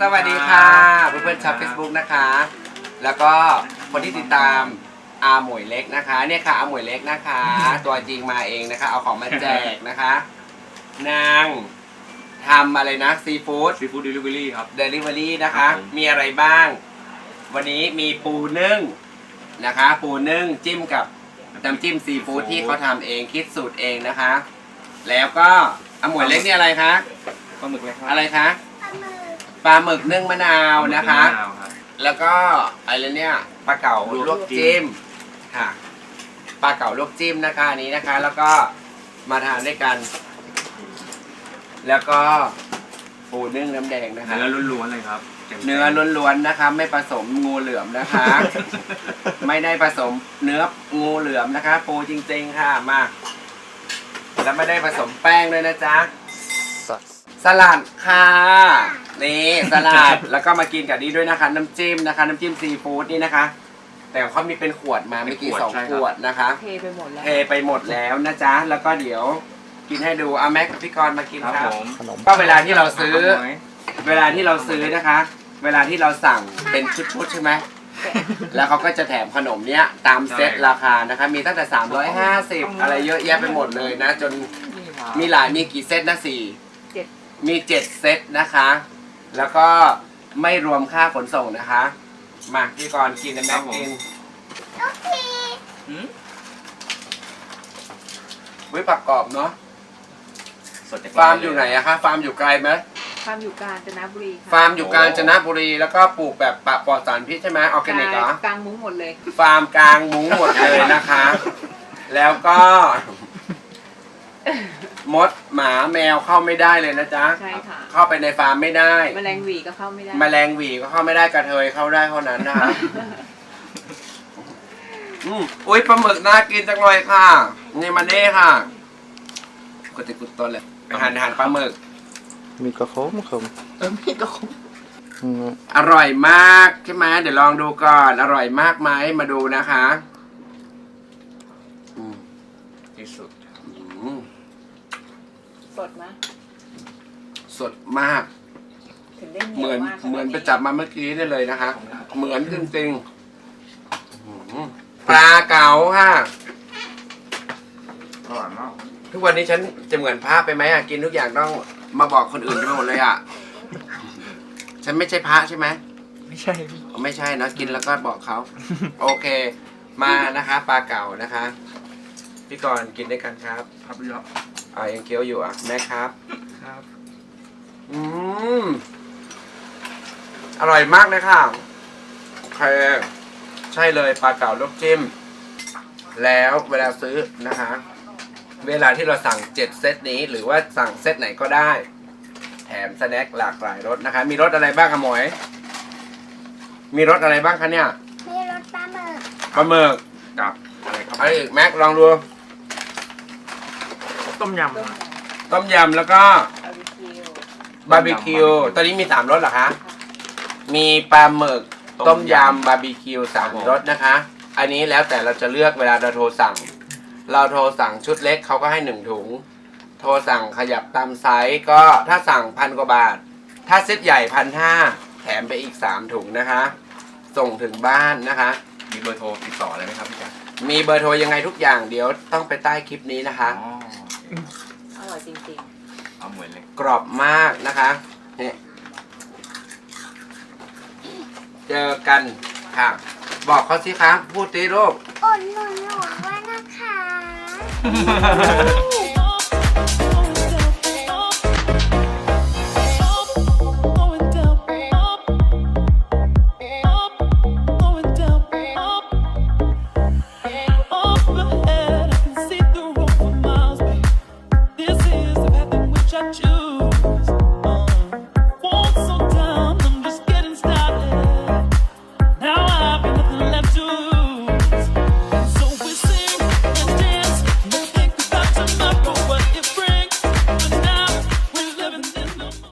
สวัสดีค่ะเพื่อนๆชาว Facebook นะคะ แล้วก็คนที่ติดตามอาหมวยเล็กนะคะเนี่ยค่ะอาหมวยเล็กนะคะ ตัวจริงมาเองนะคะ เอาของมาแจกนะคะ นางทำอะไรนะซีฟู้ดซีฟู้ดเดลิเวอรี่ครับ เดลิเวอรี่นะคะ ครับผม มีอะไรบ้าง วันนี้มีปูนึ่งนะคะ ปูนึ่งจิ้มกับน้ำจิ้มซีฟู้ดที่เขาทำเองคิดสูตรเองนะคะ แล้วก็อาหมวยเล็กนี่อะไรคะปลาหมึกเลยครับอะไรคะ ปลาหมึกนึ่งมะนาวนะคะมะนาวครับ แล้วก็อะไรเนี่ยปลาเก๋าลวกลวกจิ้มค่ะปลาเก๋าลวกจิ้มนะคะอันนี้นะคะ แล้วก็มาทานด้วยกัน แล้วก็ปูนึ่งน้ำแดงนะคะ เนื้อล้วนๆเลยครับต็มๆเนื้อล้วนๆนะคะ ไม่ผสมงูเหลือมนะคะ ไม่ได้ผสมเนื้องูเหลือมนะคะ ปูจริงๆค่ะมาแล้วไม่ได้ผสมแป้งด้วยนะจ๊ะ สลัดค่ะนี่สลัด แล้วก็มากินกับนี้ด้วยนะคะ น้ำจิ้มนะคะ น้ำจิ้มซีฟู้ดนี่นะคะ แต่เขามีเป็นขวดมาเมื่อกี้สองขวดนะคะเทไปหมดแล้ว เทไปหมดแล้วนะจ๊ะ แล้วก็เดี๋ยวกินให้ดูเอาแม็กกับพี่กรณ์มากินครับครับผมก็เวลาที่เราซื้อเาไหมเวลาที่เราซื้อนะคะ เวลาที่เราสั่งเป็นชุดๆใช่ไหม แล้วเขาก็จะแถมขนมเนี้ยตามเซตราคานะคะ มีตั้งแต่ 350 อะไรเยอะแยะไปหมดเลยนะ จนนี่ครับมีหลายมีกี่เซตนะสี่เจ็ด มีเจ็ดเซตนะคะ แล้วก็ไม่รวมค่าขนส่งนะคะ มาพี่กรณ์กินนะแม็กกินหืมวิผักกรอบเนาะสดจากฟาร์มอยู่ไหนอะคะฟาร์มอยู่ไกลไหมฟาร์มอยู่กาญจนบุรีค่ะฟาร์มอยู่กาญจนบุรีแล้วก็ปลูกแบบปะปลอดสารพิษใช่ไหมออร์แกนิกเหรอ กลางมุ้งหมดเลย ฟาร์มกลางมุ้งหมดเลยนะคะ แล้วก็ มดหมาแมวเข้าไม่ได้เลยนะจ๊ะ ใช่ค่ะ เข้าไปในฟาร์มไม่ได้แมลงหวีก็เข้าไม่ได้ แมลงหวีก็เข้าไม่ได้กระเทยเข้าได้เท่านั้นนะคะอืมอุ้ยปลาหมึกน่ากินจังเลยค่ะ นี่มาเน่ค่ะกดติกุดต้นเลยอาหารอาหารปลาหมึก มีกระคมคมเออมีก็คงอืมอร่อยมากใช่ไหมเดี๋ยวลองดูก่อน อร่อยมากไหมมาดูนะคะอืมที่สุดอืม สดไหมสดมาก ถึงได้เหมือนยวากเหมือนไปจับมาเมื่อกี้นี่เลยนะคะ เหมือนจริงๆอืมปลาเก๋าค่ะ อร่อยมากทุกวันนี้ฉันจะเหมือนพระไปไหมอะกินทุกอย่างต้องมาบอกคนอื่นไปหมดเลยอะ ฉันไม่ใช่พระใช่ไหมไม่ใช่พี่อ๋อไม่ใช่นะกินแล้วก็บอกเขา โอเค มานะคะ ปลาเก๋านะคะ พี่กรณ์กินด้วยกันครับ ครับเยอะ อ่ายังเคี้ยวอยู่อะแม่ครับ ครับ อืม อร่อยมากเลยค่ะโอเคใช่เลยปลาเก๋าลูกจิ้ม แล้วเวลาซื้อนะคะ เวลาที่เราสั่งเจ็ดเซตนี้ หรือว่าสั่งเซตไหนก็ได้ แถมสแน็คหลากหลายรสนะคะ มีรสอะไรบ้างคะหมวย มีรสอะไรบ้างคะเนี่ย มีรสปลาหมึกปลาหมึกกับอะไรครับอะไรอีกแม็กลองดู ต้มยต้มต้มยำแล้วก็บาร์บีคิวบาร์บีคิว ตอนนี้มีสามรสเหรอคะ มีปลาหมึก ต้มยำบาร์บีคิวสามรสนะคะ อันนี้แล้วแต่เราจะเลือกเวลาเราโทรสั่ง เราโทรสั่งชุดเล็กเขาก็ให้หนึ่งถุง โทรสั่งขยับตามไซส์ก็ถ้าสั่งพันกว่าบาท ถ้าเซตใหญ่พันห้าแถมไปอีกสามถุงนะคะ ส่งถึงบ้านนะคะ มีเบอร์โทรติดต่ออะไรไหมครับพี่จ๊ะมีเบอร์โทรยังไงทุกอย่างเดี๋ยวต้องไปใต้คลิปนี้นะคะ อ๋อ อร่อยจริงเอาเหมือนเลยกรอบมากนะคะนี่เจอกันค่ะ บอกเขาสิคะพูดตีรูปอดหนุนหนูด้วยนะคะๆ What you.